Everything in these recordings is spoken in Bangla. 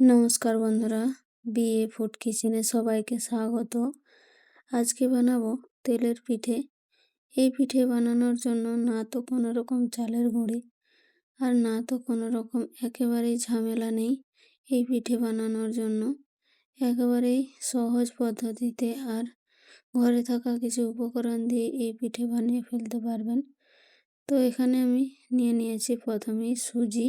নমস্কার বন্ধুরা বিয়ে ফুড কিচেনে সবাইকে স্বাগত। আজকে বানাবো তেলের পিঠে। এই পিঠে বানানোর জন্য না তো কোনো রকম চালের গুঁড়ি আর না তো কোনো রকম একেবারেই ঝামেলা নেই এই পিঠে বানানোর জন্য। একেবারেই সহজ পদ্ধতিতে আর ঘরে থাকা কিছু উপকরণ দিয়ে এই পিঠে বানিয়ে ফেলতে পারবেন। তো এখানে আমি নিয়ে নিয়েছি প্রথমেই সুজি।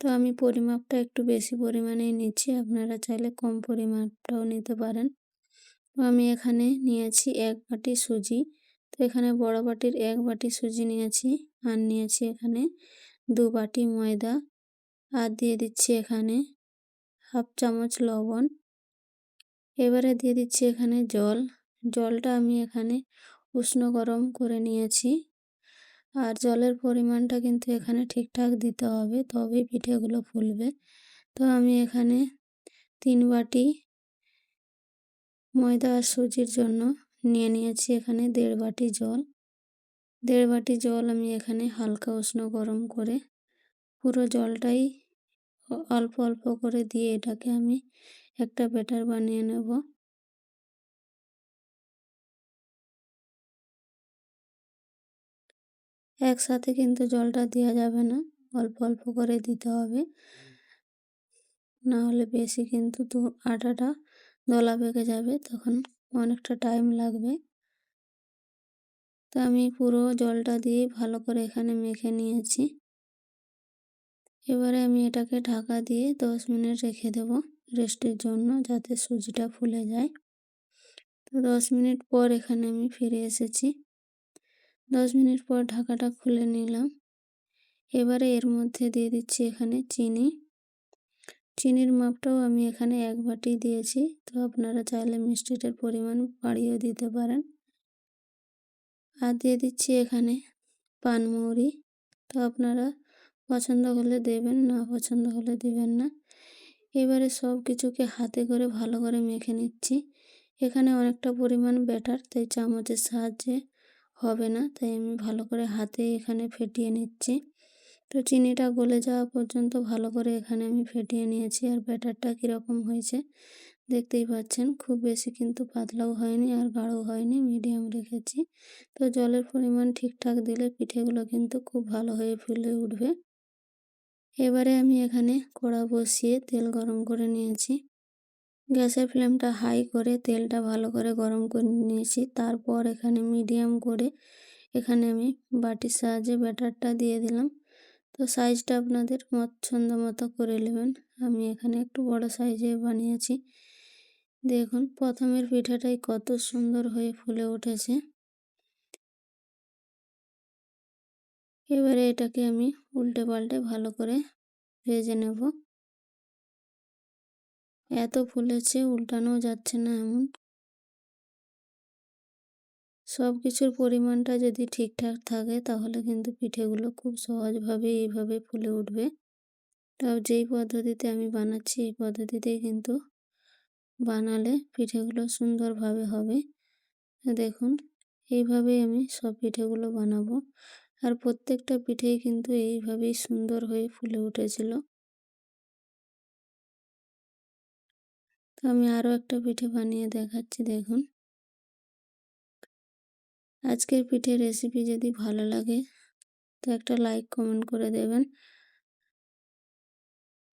তো আমি পরিমাপটা একটু বেশি পরিমাণেই নিচ্ছি, আপনারা চাইলে কম পরিমাপটাও নিতে পারেন। তো আমি এখানে নিয়েছি এক বাটি সুজি, তো এখানে বড় বাটির এক বাটি সুজি নিয়েছি আর নিয়েছি এখানে দু বাটি ময়দা আর দিয়ে দিচ্ছি এখানে হাফ চামচ লবণ। এবারে দিয়ে দিচ্ছি এখানে জল, জলটা আমি এখানে উষ্ণ গরম করে নিয়েছি। আর জলের পরিমাণটা কিন্তু এখানে ঠিকঠাক দিতে হবে, তবেই পিঠেগুলো ফুলবে। তো আমি এখানে তিন বাটি ময়দা আর সুজির জন্য নিয়ে নিয়েছি এখানে দেড় বাটি জল। দেড় বাটি জল আমি এখানে হালকা উষ্ণ গরম করে পুরো জলটাই অল্প অল্প করে দিয়ে এটাকে আমি একটা ব্যাটার বানিয়ে নেব। একসাথে কিন্তু জলটা দেওয়া যাবে না। অল্প অল্প করে দিতে হবে। না হলে বেশি কিন্তু আটাটা দলা পেকে যাবে, তখন অনেকটা টাইম লাগবে। তো আমি পুরো জলটা দিয়ে ভালো করে এখানে মেখে নিয়েছি। এবারে আমি এটাকে ঢাকা দিয়ে দশ মিনিট রেখে দেব রেস্টের জন্য, যাতে সুজিটা ফুলে যায়। তো দশ মিনিট পর এখানে আমি ফিরে এসেছি। দশ মিনিট পর ঢাকাটা খুলে নিলাম। এবারে এর মধ্যে দিয়ে দিচ্ছি এখানে চিনি। চিনির মাপটাও আমি এখানে এক বাটি দিয়েছি। তো আপনারা চাইলে মিষ্টিটার পরিমাণ বাড়িয়েও দিতে পারেন। আর দিয়ে দিচ্ছি এখানে পানমৌরি তো আপনারা পছন্দ হলে দেবেন, না পছন্দ হলে দেবেন না। এবারে সব কিছুকে হাতে করে ভালো করে মেখে নিচ্ছি। এখানে অনেকটা পরিমাণ ব্যাটার, তাই চামচের সাহায্যে হবে না, তাই আমি ভালো করে হাতে এখানে ফেটিয়ে নিচ্ছি। তো চিনিটা গলে যাওয়া পর্যন্ত ভালো করে এখানে আমি ফেটিয়ে নিয়েছি আর ব্যাটারটা কীরকম হয়েছে দেখতেই পাচ্ছেন। খুব বেশি কিন্তু পাতলাও হয়নি আর গাঢ়ও হয়নি, মিডিয়াম রেখেছি। তো জলের পরিমাণ ঠিকঠাক দিলে পিঠেগুলো কিন্তু খুব ভালো হয়ে ফুলে উঠবে। এবারে আমি এখানে কড়া বসিয়ে তেল গরম করে নিয়েছি। গ্যাসের ফ্লেমটা হাই করে তেলটা ভালো করে গরম করে নিয়েছি। তারপর এখানে মিডিয়াম করে এখানে আমি বাটির সাহায্যে ব্যাটারটা দিয়ে দিলাম। তো সাইজটা আপনাদের পছন্দ মতো করে নেবেন। আমি এখানে একটু বড় সাইজে বানিয়েছি। দেখুন, প্রথমের পিঠাটাই কত সুন্দর হয়ে ফুলে উঠেছে। এবারে এটাকে আমি উল্টে পাল্টে ভালো করে ভেজে নেব। এত ফুলেছে উল্টানো যাচ্ছে না এমন। সব কিছুর পরিমাণটা যদি ঠিকঠাক থাকে, তাহলে কিন্তু পিঠেগুলো খুব সহজভাবে এইভাবে ফুলে উঠবে। তাও যেই পদ্ধতিতে আমি বানাচ্ছি, এই পদ্ধতিতেই কিন্তু বানালে পিঠেগুলো সুন্দরভাবে হবে। দেখুন, এইভাবেই আমি সব পিঠেগুলো বানাবো। আর প্রত্যেকটা পিঠেই কিন্তু এইভাবেই সুন্দর হয়ে ফুলে উঠেছিল। আমি আরও একটা পিঠে বানিয়ে দেখাচ্ছি, দেখুন। আজকের পিঠের রেসিপি যদি ভালো লাগে, তো একটা লাইক কমেন্ট করে দেবেন।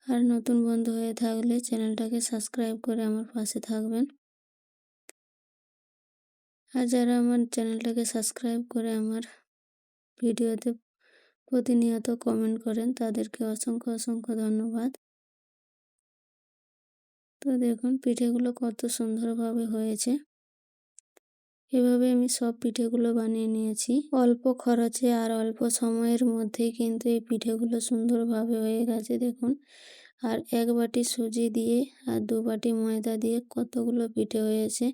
আর নতুন বন্ধু হয়ে থাকলে চ্যানেলটাকে সাবস্ক্রাইব করে আমার পাশে থাকবেন। আর যারা আমার চ্যানেলটাকে সাবস্ক্রাইব করে আমার ভিডিওতে প্রতিনিয়ত কমেন্ট করেন, তাদেরকে অসংখ্য অসংখ্য ধন্যবাদ। তো দেখুন পিঠেগুলো কত সুন্দরভাবে হয়েছে। এভাবে আমি সব পিঠেগুলো বানিয়ে নিয়েছি। অল্প খরচে আর অল্প সময়ের মধ্যেই কিন্তু এই পিঠেগুলো সুন্দরভাবে হয়ে গেছে দেখুন। আর এক বাটি সুজি দিয়ে আর দু বাটি ময়দা দিয়ে কতগুলো পিঠে হয়েছে।